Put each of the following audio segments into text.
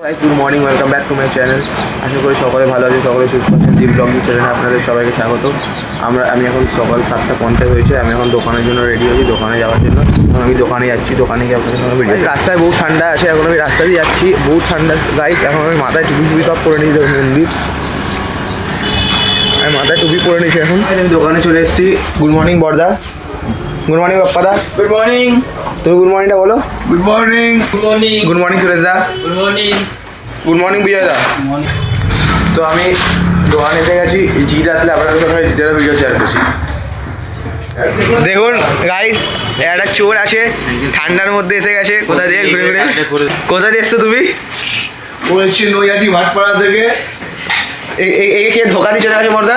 Good morning welcome back to my channel আশা করি সকলে ভালো আছে সকলে সুস্থ আছেন। জিম ব্লগিং চ্যানেলে আপনাদের সবাইকে স্বাগত। আমরা আমি এখন সকাল সাতটা পঞ্চাশ হয়েছে আমি এখন দোকানের জন্য রেডি হয়েছি দোকানে যাওয়ার জন্য। এখন আমি দোকানে যাচ্ছি দোকানে গিয়ে আপনাদের সঙ্গে ভিডিও রাস্তায় বহু ঠান্ডা আছে এখন আমি রাস্তা দিয়ে যাচ্ছি বহু ঠান্ডা। গাইস এখন আমি মাথায় টুপি টুপি সব করে নিয়েছি মন্দির। আমি মাথায় টুপি পরে নিয়েছি এখন। আমি দোকানে চলে এসেছি। গুড মর্নিং বর্দা। গুড মর্নিং বাপ্পাদা গুড মর্নিং তুমি গুড মর্নিংটা বলো। Good morning good morning good morning Suresh দা good morning good morning Bijoy দা তো আমি দোকানে এসে গেছি জিৎ আসলে আপনাদের সঙ্গে জিতেরও ভিডিও শেয়ার করছি। দেখুন গাইস একটা চোর আছে ঠান্ডার মধ্যে এসে গেছে কোথা দিয়ে ঘুরে ঘুরে? কোথা দিয়ে এসছো তুমি? বলছি নৈয়াটি ভাটপাড়া থেকে। এই- এই- এই কে ধোকা দিয়ে চলে গেছে মর্দা?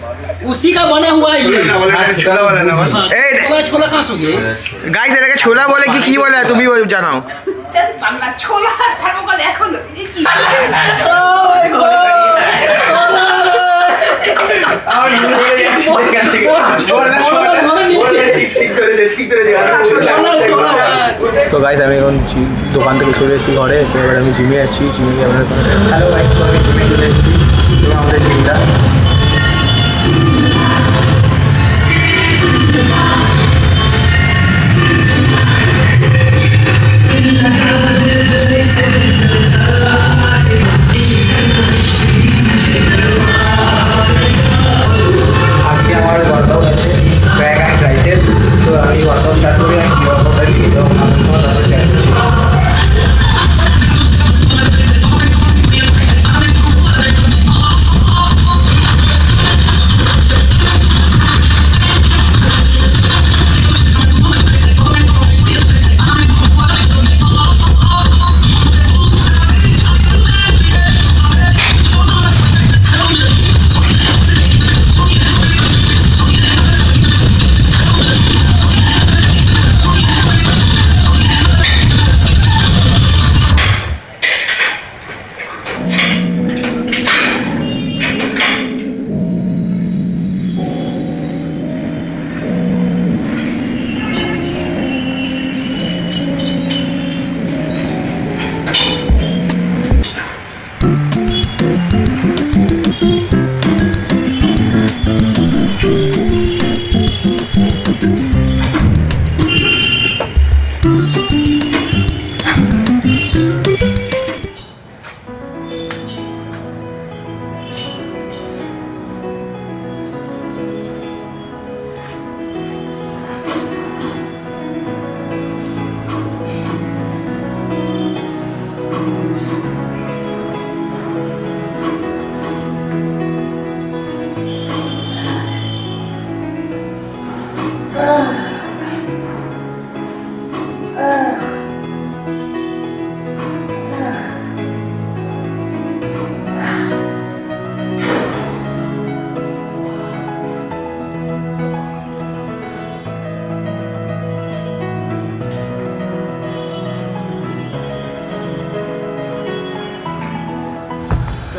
उसी का बना हुआ है ये চলো বলে না বল। हाँ, ए- छोला छोला कहाँ से गए গাইস এটাকে ছোলা বলে কি কি বলে তুমি বল- জানাও বাংলা ছোলা থার্মোকল এখন এ কি তো গাইস আমি এখন জি- দোকান থেকে চলে এসেছি ঘরে তো এবার আমি জিমে যাচ্ছি জিমে গিয়ে আপনার সঙ্গে হ্যালো গাইস তো আমি জিমে চলে এসেছি তো আমাদের জিমটা Thank you.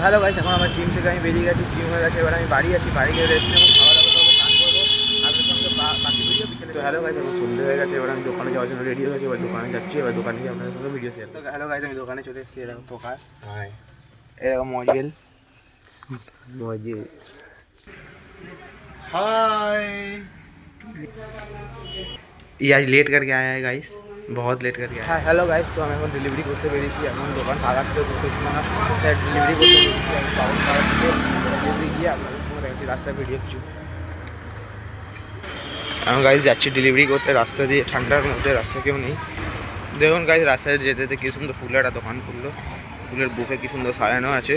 হ্যালো গাইস এখন আমার জিম থেকে আমি বেরিয়ে গেছি জিম হয়ে গেছে এবার আমি বাড়ি আছি বাড়ি গিয়ে রেস্ট নেবো খাওয়া দাওয়া করবো স্নান করবো আপনার সঙ্গে বা- বাকি ভিডিও বিকেলে তো হ্যালো গাইস এখন সন্ধে হয়ে গেছে এবার আমি দোকানে যাওয়ার জন্য রেডি হয়ে গেছি এবার দোকানে যাচ্ছি এবার দোকানে গিয়ে আপনাদের সঙ্গে ভিডিও শেয়ার করবো হ্যালো গাইস আমি দোকানে চলে এসেছি এরকম পোকা এরকম মজেল মজেল হাই ये आज लेट करके आया है गाइस বহুত লেট করে হ্যাঁ হ্যালো গাইস তো আমি এখন ডেলিভারি করতে পেরেছি এখন দোকান আগাতে বসেছি না ডেলিভারি করতে পেরেছি আমি পাউন পাড়া গিয়ে আপনাদের সঙ্গে দেখাচ্ছি রাস্তায় ভিডিও কিছু আমি গাইস যাচ্ছি ডেলিভারি করতে রাস্তা দিয়ে ঠান্ডার মধ্যে রাস্তা কেউ নেই দেখুন গাইস রাস্তায় যেতে যেতে কি সুন্দর ফুলের একটা দোকান খুললো ফুলের বুকে কি সুন্দর সাজানো আছে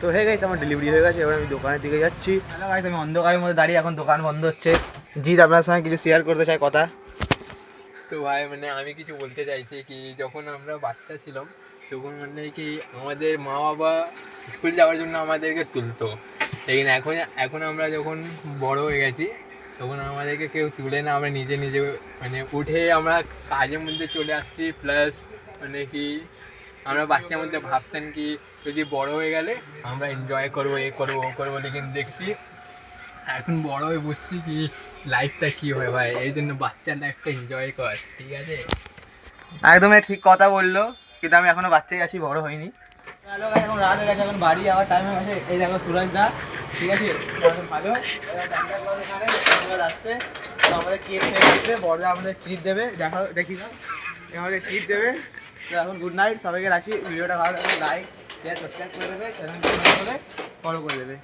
তো হয়ে গেছে আমার ডেলিভারি হয়ে গেছে এবার আমি দোকানের দিকে যাচ্ছি হ্যালো গাইস আমি অন্ধকারের মধ্যে দাঁড়িয়ে এখন দোকান বন্ধ হচ্ছে জিৎ আপনার সঙ্গে কিছু শেয়ার করতে চাই কথা তো ভাই মানে আমি কিছু বলতে চাইছি কি, যখন আমরা বাচ্চা ছিলাম, তখন মানে কি আমাদের মা বাবা স্কুল যাওয়ার জন্য আমাদেরকে তুলতো। লেকিন এখন এখন আমরা যখন বড় হয়ে গেছি, তখন আমাদেরকে কেউ তুলে না, আমরা নিজে নিজে মানে উঠে আমরা কাজের মধ্যে চলে আসছি প্লাস মানে কি আমরা বাচ্চার মধ্যে ভাবতেন কি, যদি বড় হয়ে গেলে আমরা এনজয় করব, এ করব, ও করব, লেকিন দেখছি এখন বড় হয়ে বুঝছি কি লাইফটা কি হয় ভাই? এই জন্য বাচ্চার লাইফটা এনজয় কর ঠিক আছে? একদমই ঠিক কথা বলল কিন্তু আমি এখনও বাচ্চাই আছি বড় হয়নি হ্যালো এখন রাত হয়ে গেছে এখন বাড়ি যাওয়ার টাইম হয়ে গেছে। এই দেখো সুরজ দা ঠিক আছে? ভালো। আসছে। তো আমাদের কেক ফেক বড়দা আমাদের ট্রিট দেবে। দেখো দেখি না আমাদের ট্রিট দেবে। তো এখন গুড নাইট সবাইকে রাখি ভিডিওটা ভালো লাগলে লাইক শেয়ার সাবস্ক্রাইব করে দেবে। চ্যানেল করে ফলো করে দেবে।